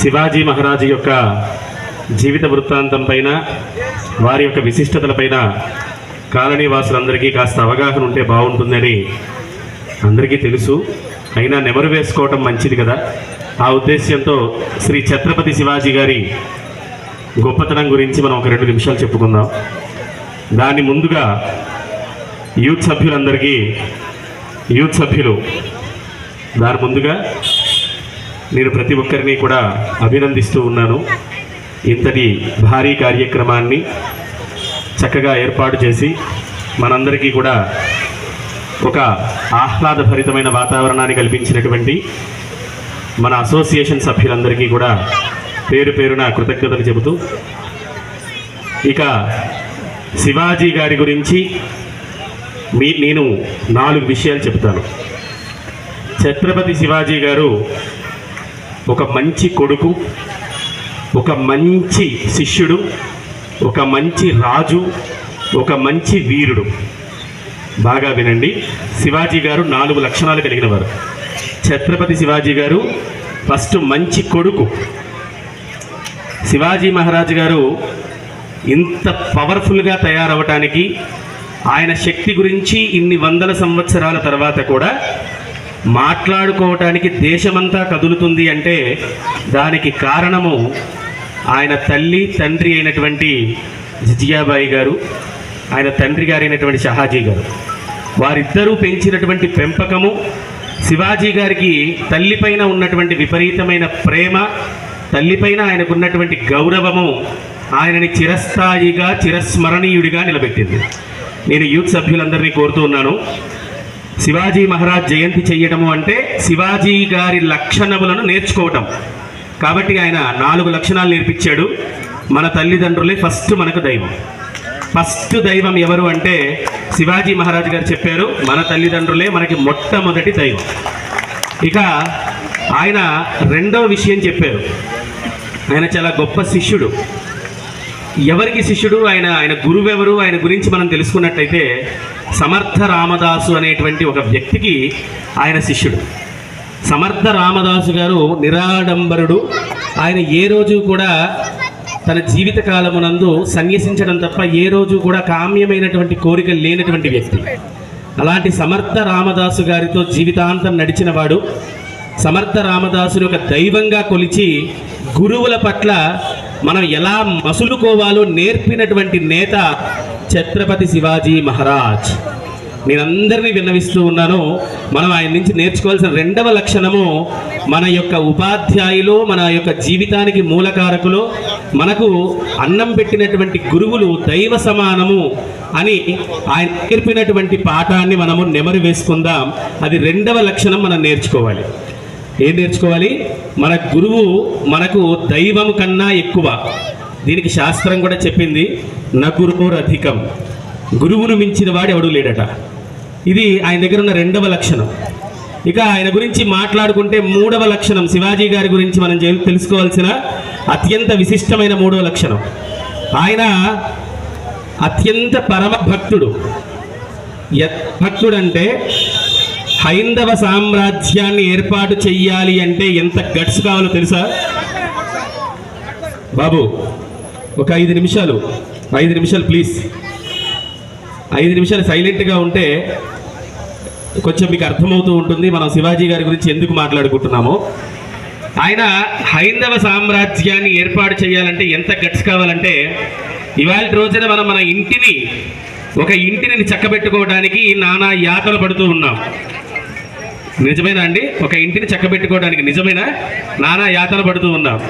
శివాజీ మహారాజు యొక్క జీవిత వృత్తాంతం పైన వారి యొక్క విశిష్టతలపైన కాలనీ వాసులందరికీ కాస్త అవగాహన ఉంటే బాగుంటుందని అందరికీ తెలుసు. అయినా నెమరు వేసుకోవటం మంచిది కదా. ఆ ఉద్దేశ్యంతో శ్రీ ఛత్రపతి శివాజీ గారి గొప్పతనం గురించి మనం ఒక రెండు నిమిషాలు చెప్పుకుందాం. దాని ముందుగా యూత్ సభ్యులందరికీ యూత్ సభ్యులు దాని ముందుగా నేను ప్రతి ఒక్కరిని కూడా అభినందిస్తూ ఉన్నాను. ఇంతటి భారీ కార్యక్రమాన్ని చక్కగా ఏర్పాటు చేసి మనందరికీ కూడా ఒక ఆహ్లాదభరితమైన వాతావరణాన్ని కల్పించినటువంటి మన అసోసియేషన్ సభ్యులందరికీ కూడా పేరు పేరున కృతజ్ఞతలు చెబుతూ ఇక శివాజీ గారి గురించి మీ నేను నాలుగు విషయాలు చెప్తాను ఛత్రపతి శివాజీ గారు ఒక మంచి కొడుకు ఒక మంచి శిష్యుడు ఒక మంచి రాజు ఒక మంచి వీరుడు. బాగా వినండి. శివాజీ గారు నాలుగు లక్షణాలు కలిగిన వారు. ఛత్రపతి శివాజీ గారు ఫస్ట్ మంచి కొడుకు. శివాజీ మహారాజు గారు ఇంత పవర్ఫుల్గా తయారవటానికి ఆయన శక్తి గురించి ఇన్ని వందల సంవత్సరాల తర్వాత కూడా మాట్లాడుకోవటానికి దేశమంతా కదులుతుంది అంటే దానికి కారణము ఆయన తల్లి తండ్రి అయినటువంటి జిజియాబాయి గారు ఆయన తండ్రి గారైనటువంటి షహాజీ గారు. వారిద్దరూ పెంచినటువంటి పెంపకము శివాజీ గారికి తల్లిపైన ఉన్నటువంటి విపరీతమైన ప్రేమ తల్లిపైన ఆయనకున్నటువంటి గౌరవము ఆయనని చిరస్థాయిగా చిరస్మరణీయుడిగా నిలబెట్టింది. నేను యూత్ సభ్యులందరినీ కోరుతూ ఉన్నాను. శివాజీ మహారాజ్ జయంతి చేయటము అంటే శివాజీ గారి లక్షణములను నేర్చుకోవటం. కాబట్టి ఆయన నాలుగు లక్షణాలు నేర్పించాడు. మన తల్లిదండ్రులే ఫస్ట్ మనకు దైవం. ఫస్ట్ దైవం ఎవరు అంటే శివాజీ మహారాజ్ గారు చెప్పారు. మన తల్లిదండ్రులే మనకి మొట్టమొదటి దైవం. ఇక ఆయన రెండవ విషయం చెప్పారు. ఆయన చాలా గొప్ప శిష్యుడు. ఎవరికి శిష్యుడు? ఆయన ఆయన గురువు ఎవరు ఆయన గురించి మనం తెలుసుకున్నట్టయితే సమర్థ రామదాసు అనేటువంటి ఒక వ్యక్తికి ఆయన శిష్యుడు. సమర్థ రామదాసు గారు నిరాడంబరుడు. ఆయన ఏ రోజు కూడా తన జీవిత కాలమునందు సన్యసించడం తప్ప ఏ రోజు కూడా కామ్యమైనటువంటి కోరిక లేనటువంటి వ్యక్తి. అలాంటి సమర్థ రామదాసు గారితో జీవితాంతం నడిచిన వాడు సమర్థ రామదాసుని ఒక దైవంగా కొలిచి గురువుల పట్ల మనం ఎలా మసులుకోవాలో నేర్పినటువంటి నేత ఛత్రపతి శివాజీ మహారాజ్. నేను అందరినీ విన్నవిస్తూ ఉన్నాను. మనం ఆయన నుంచి నేర్చుకోవాల్సిన రెండవ లక్షణము మన యొక్క ఉపాధ్యాయులు మన యొక్క జీవితానికి మూలకారకులు మనకు అన్నం పెట్టినటువంటి గురువులు దైవ సమానము అని ఆయన నేర్పినటువంటి పాఠాన్ని మనము నెమరు వేసుకుందాం. అది రెండవ లక్షణం మనం నేర్చుకోవాలి. ఏం నేర్చుకోవాలి? మన గురువు మనకు దైవం కన్నా ఎక్కువ. దీనికి శాస్త్రం కూడా చెప్పింది నగురురధికం గురువును మించిన వాడు ఎవడు లేడట. ఇది ఆయన దగ్గర ఉన్న రెండవ లక్షణం. ఇక ఆయన గురించి మాట్లాడుకుంటే మూడవ లక్షణం శివాజీ గారి గురించి మనం తెలుసుకోవాల్సిన అత్యంత విశిష్టమైన మూడవ లక్షణం. ఆయన అత్యంత పరమ భక్తుడు ఎత్ భక్తుడంటే హైందవ సామ్రాజ్యాన్ని ఏర్పాటు చెయ్యాలి అంటే ఎంత గట్స్ కావాలో తెలుసా? బాబు ఒక ఐదు నిమిషాలు ఐదు నిమిషాలు ప్లీజ్. ఐదు నిమిషాలు సైలెంట్గా ఉంటే కొంచెం మీకు అర్థమవుతూ ఉంటుంది మనం శివాజీ గారి గురించి ఎందుకు మాట్లాడుకుంటున్నామో. ఆయన హైందవ సామ్రాజ్యాన్ని ఏర్పాటు చేయాలంటే ఎంత గట్స్ కావాలంటే ఇవాళ రోజున మనం మన ఇంటిని ఒక ఇంటిని చక్కబెట్టుకోవడానికి నానా యాతలు పడుతూ ఉన్నాం. నిజమేనా అండి? ఒక ఇంటిని చక్కబెట్టుకోవడానికి నిజమేనా? నానా యాతన పడుతూ ఉన్నాం.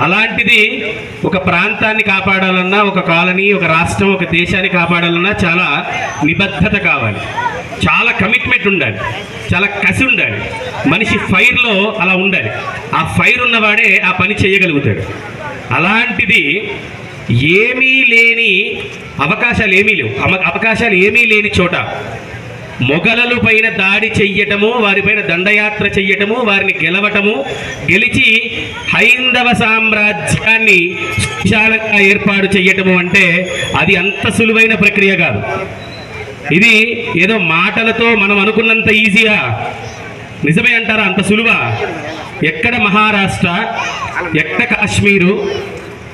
అలాంటిది ఒక ప్రాంతాన్ని కాపాడాలన్నా ఒక కాలనీ ఒక రాష్ట్రం ఒక దేశాన్ని కాపాడాలన్నా చాలా నిబద్ధత కావాలి. చాలా కమిట్మెంట్ ఉండాలి. చాలా కసి ఉండాలి. మనిషి ఫైర్లో అలా ఉండాలి. ఆ ఫైర్ ఉన్నవాడే ఆ పని చేయగలుగుతాడు. అలాంటిది ఏమీ లేని అవకాశాలు ఏమీ లేవు. అమ- అవకాశాలు ఏమీ లేని చోట మొఘలలు పైన దాడి చెయ్యటము వారిపైన దండయాత్ర చెయ్యటము వారిని గెలవటము గెలిచి హైందవ సామ్రాజ్యాన్ని విశాలంగా ఏర్పాటు చెయ్యటము అంటే అది అంత సులువైన ప్రక్రియ కాదు. ఇది ఏదో మాటలతో మనం అనుకున్నంత ఈజీయా? నిజమే అంటారా? అంత సులువా? ఎక్కడ మహారాష్ట్ర? ఎక్కడ కాశ్మీరు?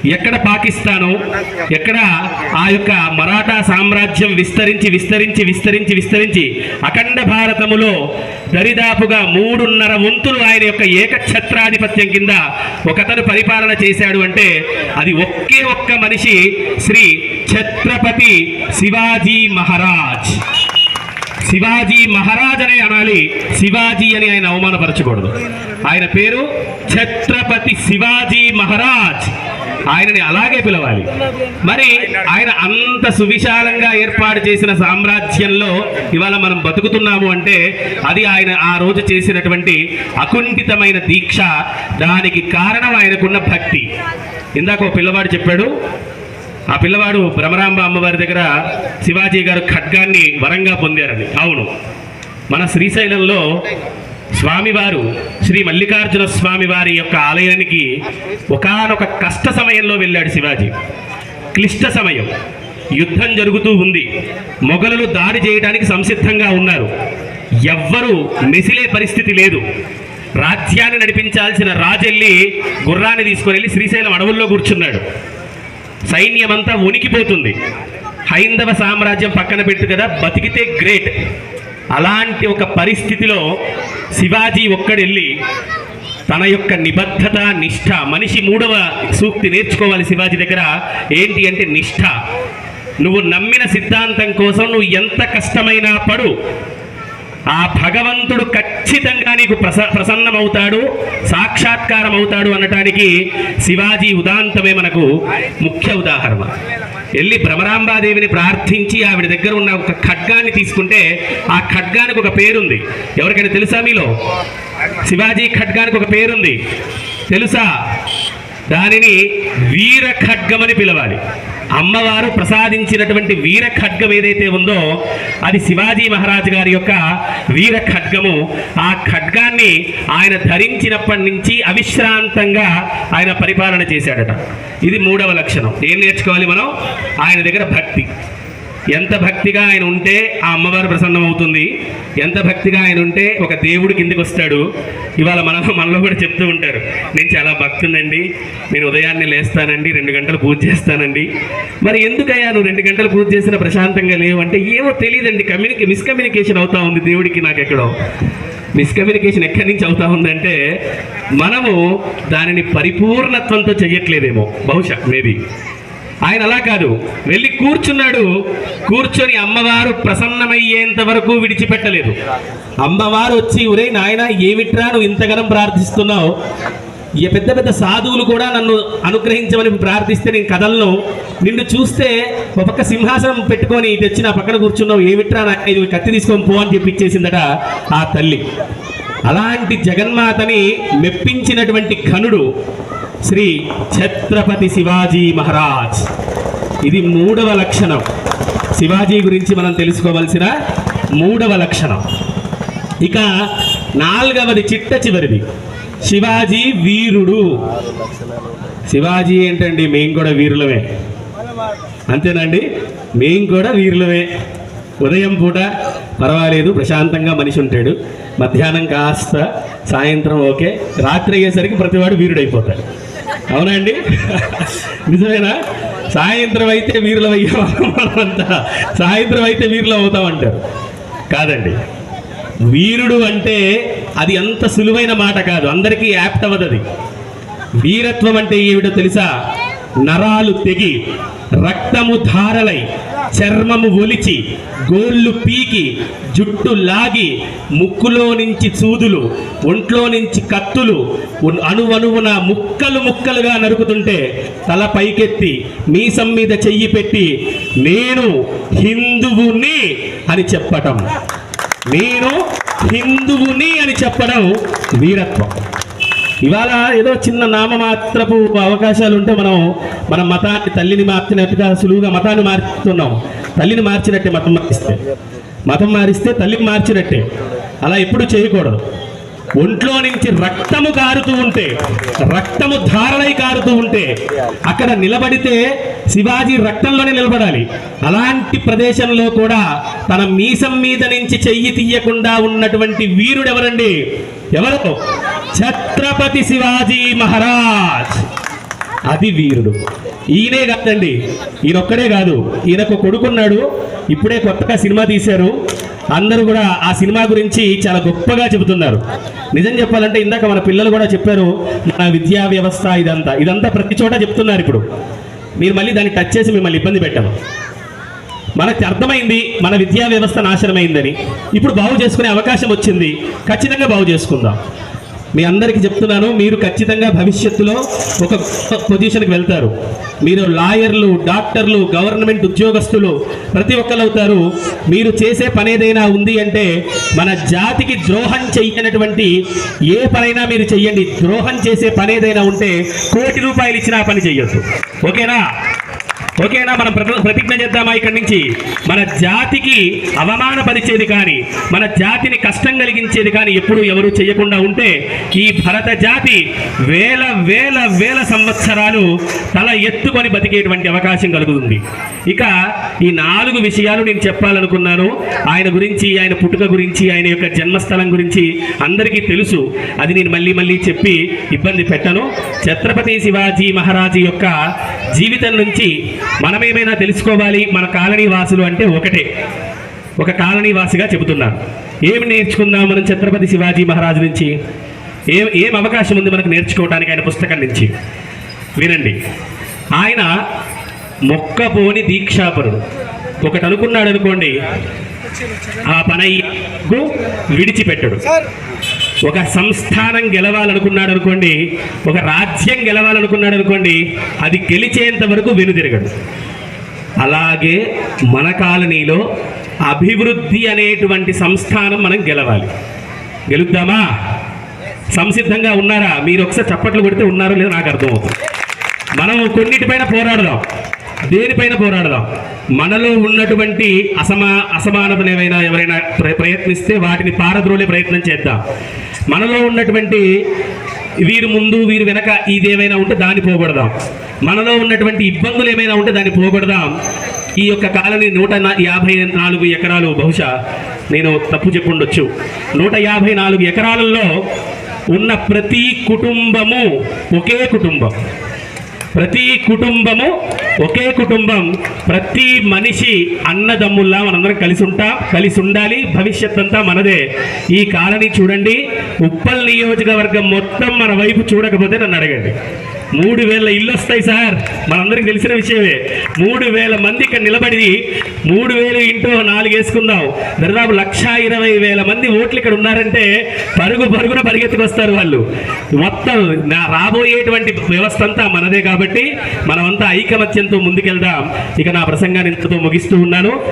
ఎక్కడ పాకిస్తాను ఎక్కడ ఆ యొక్క మరాఠా సామ్రాజ్యం విస్తరించి విస్తరించి విస్తరించి విస్తరించి అఖండ భారతములో దరిదాపుగా మూడున్నర వంతులు ఆయన యొక్క ఏకఛత్రాధిపత్యం కింద ఒకతను పరిపాలన చేశాడు అంటే అది ఒకే ఒక్క మనిషి శ్రీ ఛత్రపతి శివాజీ మహారాజ్. శివాజీ మహారాజ్ అనే అనాలి శివాజీ అని ఆయన అవమానపరచకూడదు. ఆయన పేరు ఛత్రపతి శివాజీ మహారాజ్. ఆయనని అలాగే పిలవాలి. మరి ఆయన అంత సువిశాలంగా ఏర్పాటు చేసిన సామ్రాజ్యంలో ఇవాళ మనం బతుకుతున్నాము అంటే అది ఆయన ఆ రోజు చేసినటువంటి అకుంఠితమైన దీక్ష దానికి కారణం ఆయనకున్న భక్తి. ఇందాక ఒక పిల్లవాడు చెప్పాడు ఆ పిల్లవాడు భ్రమరాంబ అమ్మవారి దగ్గర శివాజీ గారు ఖడ్గాన్ని వరంగా పొందారని. అవును. మన శ్రీశైలంలో స్వామివారు శ్రీ మల్లికార్జున స్వామివారి యొక్క ఆలయానికి ఒకానొక కష్ట సమయంలో వెళ్ళాడు శివాజీ. క్లిష్ట సమయం. యుద్ధం జరుగుతూ ఉంది. మొఘలులు దాడి చేయడానికి సంసిద్ధంగా ఉన్నారు. ఎవ్వరూ మెసిలే పరిస్థితి లేదు. రాజ్యాన్ని నడిపించాల్సిన రాజెల్లి గుర్రాన్ని తీసుకుని వెళ్ళి శ్రీశైలం అడవుల్లో కూర్చున్నాడు. సైన్యమంతా ఉనికిపోతుంది. హైందవ సామ్రాజ్యం పక్కన పెట్టు కదా బతికితే గ్రేట్. అలాంటి ఒక పరిస్థితిలో శివాజీ ఒక్కడెళ్ళి తన యొక్క నిబద్ధత నిష్ఠ మనిషి మూడవ సూక్తి నేర్చుకోవాలి శివాజీ దగ్గర. ఏంటి అంటే నిష్ఠ. నువ్వు నమ్మిన సిద్ధాంతం కోసం నువ్వు ఎంత కష్టమైనా పడు. ఆ భగవంతుడు ఖచ్చితంగా నీకు ప్రస ప్రసన్నమవుతాడు సాక్షాత్కారం అవుతాడు అనటానికి శివాజీ ఉదాంతమే మనకు ముఖ్య ఉదాహరణ. వెళ్ళి భ్రమరాంబాదేవిని ప్రార్థించి ఆవిడ దగ్గర ఉన్న ఒక ఖడ్గాన్ని తీసుకుంటే ఆ ఖడ్గానికి ఒక పేరుంది. ఎవరికైనా తెలుసా మీలో? శివాజీ ఖడ్గానికి ఒక పేరుంది. తెలుసా? దానిని వీర ఖడ్గమని పిలవాలి. అమ్మవారు ప్రసాదించినటువంటి వీర ఖడ్గం ఏదైతే ఉందో అది శివాజీ మహారాజు గారి యొక్క వీర ఖడ్గము ఆ ఖడ్గాన్ని ఆయన ధరించినప్పటి నుంచి అవిశ్రాంతంగా ఆయన పరిపాలన చేశాడట. ఇది మూడవ లక్షణం. ఏం నేర్చుకోవాలి మనం? ఆయన దగ్గర భక్తి. ఎంత భక్తిగా ఆయన ఉంటే ఆ అమ్మవారు ప్రసన్నం అవుతుంది ఎంత భక్తిగా ఆయన ఉంటే ఒక దేవుడు కిందికి వస్తాడు. ఇవాళ మన మనలో కూడా చెప్తూ ఉంటారు నేను చాలా భక్తుందండి నేను ఉదయాన్నే లేస్తానండి రెండు గంటలు పూజ చేస్తానండి. మరి ఎందుకయ్యా నువ్వు రెండు గంటలు పూజ చేసిన ప్రశాంతంగా లేవు అంటే ఏమో తెలియదండి. కమ్యూనికే మిస్కమ్యూనికేషన్ అవుతా ఉంది దేవుడికి నాకు ఎక్కడో మిస్కమ్యూనికేషన్ ఎక్కడి నుంచి అవుతా ఉందంటే మనము దానిని పరిపూర్ణత్వంతో చెయ్యట్లేదేమో. బహుశా మేబీ ఆయన అలా కాదు. వెళ్ళి కూర్చున్నాడు. కూర్చొని అమ్మవారు ప్రసన్నమయ్యేంత వరకు విడిచిపెట్టలేదు. అమ్మవారు వచ్చి ఉరే నాయన ఏమిట్రా నువ్వు ఇంతగానం ప్రార్థిస్తున్నావు? ఈ పెద్ద పెద్ద సాధువులు కూడా నన్ను అనుగ్రహించమని ప్రార్థిస్తే నేను కథలను నిన్ను చూస్తే ఒక పక్క సింహాసనం పెట్టుకొని ఇటు వచ్చి నా పక్కన కూర్చున్నావు. ఏమిట్రా ఇది కత్తి తీసుకొని పో అని చెప్పిచ్చేసిందట ఆ తల్లి. అలాంటి జగన్మాతని మెప్పించినటువంటి ఘనుడు శ్రీ ఛత్రపతి శివాజీ మహారాజ్. ఇది మూడవ లక్షణం. శివాజీ గురించి మనం తెలుసుకోవలసిన మూడవ లక్షణం. ఇక నాలుగవది చిట్ట చివరిది. శివాజీ వీరుడు. శివాజీ ఏంటండి? మేము కూడా వీరులమే. అంతేనండి? మేము కూడా వీరులమే. ఉదయం పూట పర్వాలేదు ప్రశాంతంగా మనిషి ఉంటాడు. మధ్యాహ్నం కాస్త సాయంత్రం ఓకే. రాత్రి అయ్యేసరికి ప్రతివాడు వీరుడైపోతాడు. అవునా అండి నిజమేనా? సాయంత్రం అయితే వీరులం అయ్యామంతా సాయంత్రం అయితే వీరులు అవుతామంటారు కాదండి. వీరుడు అంటే అది అంత సులువైన మాట కాదు. అందరికీ యాప్ట్ అవ్వదు వీరత్వం అంటే ఏమిటో తెలుసా? నరాలు తెగి రక్తము ధారలై చర్మము ఒలిచి గోళ్ళు పీకి జుట్టు లాగి ముక్కులో నుంచి చూదులు ఒంట్లో నుంచి కత్తులు అణువణువున ముక్కలు ముక్కలుగా నరుకుతుంటే తల పైకెత్తి మీసం మీద చెయ్యి పెట్టి నేను హిందువుని అని చెప్పటం. నేను హిందువుని అని చెప్పడం వీరత్వం. ఇవాళ ఏదో చిన్న నామమాత్రపు అవకాశాలు ఉంటే మనం మన మతాన్ని తల్లిని మార్చినట్టుగా సులువుగా మతాన్ని మారుతున్నాం తల్లిని మార్చినట్టే మతం మారిస్తే. మతం మారిస్తే తల్లిని మార్చినట్టే. అలా ఎప్పుడు చేయకూడదు. ఒంట్లో నుంచి రక్తము కారుతూ ఉంటే రక్తము ధారలై కారుతూ ఉంటే అక్కడ నిలబడితే శివాజీ రక్తంలోనే నిలబడాలి. అలాంటి ప్రదేశంలో కూడా తన మీసం మీద నుంచి చెయ్యి తీయకుండా ఉన్నటువంటి వీరుడు ఎవరండి ఎవరు? ఛత్రపతి శివాజీ మహారాజ్. అది వీరుడు. ఈయనే కాదండి. ఈయన ఒక్కడే కాదు. ఈయనకు కొడుకున్నాడు. ఇప్పుడే కొత్తగా సినిమా తీశారు. అందరూ కూడా ఆ సినిమా గురించి చాలా గొప్పగా చెబుతున్నారు. నిజం చెప్పాలంటే ఇందాక మన పిల్లలు కూడా చెప్పారు మన విద్యా వ్యవస్థ ఇదంతా. ఇదంతా ప్రతి చోట చెప్తున్నారు ఇప్పుడు. మీరు మళ్ళీ దాన్ని టచ్ చేసి మిమ్మల్ని ఇబ్బంది పెట్టాము మనకు అర్థమైంది మన విద్యా వ్యవస్థ నాశనమైందని. ఇప్పుడు బాగు చేసుకునే అవకాశం వచ్చింది. ఖచ్చితంగా బాగు చేసుకుందాం. మీ అందరికీ చెప్తున్నాను మీరు ఖచ్చితంగా భవిష్యత్తులో ఒక పొజిషన్కి వెళ్తారు. మీరు లాయర్లు డాక్టర్లు గవర్నమెంట్ ఉద్యోగస్తులు ప్రతి ఒక్కరు అవుతారు. మీరు చేసే పని ఏదైనా ఉంది అంటే మన జాతికి ద్రోహం చేయనటువంటి ఏ పనైనా మీరు చెయ్యండి. ద్రోహం చేసే పని ఏదైనా ఉంటే కోటి రూపాయలు ఇచ్చినా పని చెయ్యొద్దు. ఓకేనా? ఓకేనా మనం ప్రతిజ్ఞ చేద్దామా ఇక్కడి నుంచి? మన జాతికి అవమానపరిచేది కానీ మన జాతిని కష్టం కలిగించేది కానీ ఎప్పుడు ఎవరు చేయకుండా ఉంటే ఈ భరత జాతి వేల వేల వేల సంవత్సరాలు తల ఎత్తుకొని బతికేటువంటి అవకాశం కలుగుతుంది. ఇక ఈ నాలుగు విషయాలు నేను చెప్పాలనుకున్నాను. ఆయన గురించి ఆయన పుట్టుక గురించి ఆయన యొక్క జన్మస్థలం గురించి అందరికీ తెలుసు. అది నేను మళ్ళీ మళ్ళీ చెప్పి ఇబ్బంది పెట్టను. ఛత్రపతి శివాజీ మహారాజు యొక్క జీవితం నుంచి మనం ఏమైనా తెలుసుకోవాలి? మన కాలనీ వాసులు అంటే ఒకటే. ఒక కాలనీ వాసిగా చెబుతున్నాను ఏమి నేర్చుకుందాం మనం ఛత్రపతి శివాజీ మహారాజు నుంచి? ఏం ఏం అవకాశం ఉంది మనకు నేర్చుకోవడానికి ఆయన పుస్తకం నుంచి? వినండి. ఆయన మొక్కపోని దీక్షాపరుడు. ఒకటి అనుకున్నాడు అనుకోండి ఆ పనయ్యకు విడిచిపెట్టడు. ఒక సంస్థానం గెలవాలనుకున్నాడు అనుకోండి ఒక రాజ్యం గెలవాలనుకున్నాడు అనుకోండి అది గెలిచేంత వరకు వెనుదిరగడు. అలాగే మన కాలనీలో అభివృద్ధి అనేటువంటి సంస్థానం మనం గెలవాలి. గెలుద్దామా? సంసిద్ధంగా ఉన్నారా? మీరు ఒకసారి చప్పట్లు కొడితే ఉన్నారో లేదో నాకు అర్థమవుతుంది. మనం కొన్నిటిపైన పోరాడదాం. దేనిపైన పోరాడదాం? మనలో ఉన్నటువంటి అసమా అసమానతలు ఏవైనా ఎవరైనా ప్ర- ప్రయత్నిస్తే వాటిని పారద్రోలే ప్రయత్నం చేద్దాం. మనలో ఉన్నటువంటి వీరు ముందు వీరు వెనక ఇదేమైనా ఉంటే దాన్ని పోగొడదాం. మనలో ఉన్నటువంటి ఇబ్బందులు ఏమైనా ఉంటే దాన్ని పోగొడదాం. ఈ యొక్క కాలనీ నూట యాభై నాలుగు ఎకరాలు బహుశా నేను తప్పు చెప్పుండొచ్చు. నూట యాభై నాలుగు ఎకరాలలో ఉన్న ప్రతి కుటుంబము ఒకే కుటుంబం. ప్రతి కుటుంబము ఒకే కుటుంబం ప్రతి మనిషి అన్నదమ్ముల్లా మనందరం కలిసి ఉంటా కలిసి ఉండాలి భవిష్యత్ అంతా మనదే. ఈ కాలనీ చూడండి. ఉప్పల్ నియోజకవర్గం మొత్తం మన వైపు చూడకపోతే నన్ను అడగండి. మూడు వేల ఇల్లు వస్తాయి సార్. మనందరికి తెలిసిన విషయమే. మూడు వేల మంది ఇక్కడ నిలబడి మూడు వేలు ఇంటూ నాలుగు వేసుకుందాం. దాదాపు లక్ష ఇరవై వేల మంది ఓట్లు ఇక్కడ ఉన్నారంటే పరుగు పరుగున పరిగెత్తుకొస్తారు వాళ్ళు. మొత్తం నా రాబోయేటువంటి వ్యవస్థ అంతా మనదే కాబట్టి మనమంతా ఐకమత్యంతో ముందుకెళ్దాం. ఇక నా ప్రసంగాన్ని ఇంతతో ముగిస్తూ ఉన్నాను.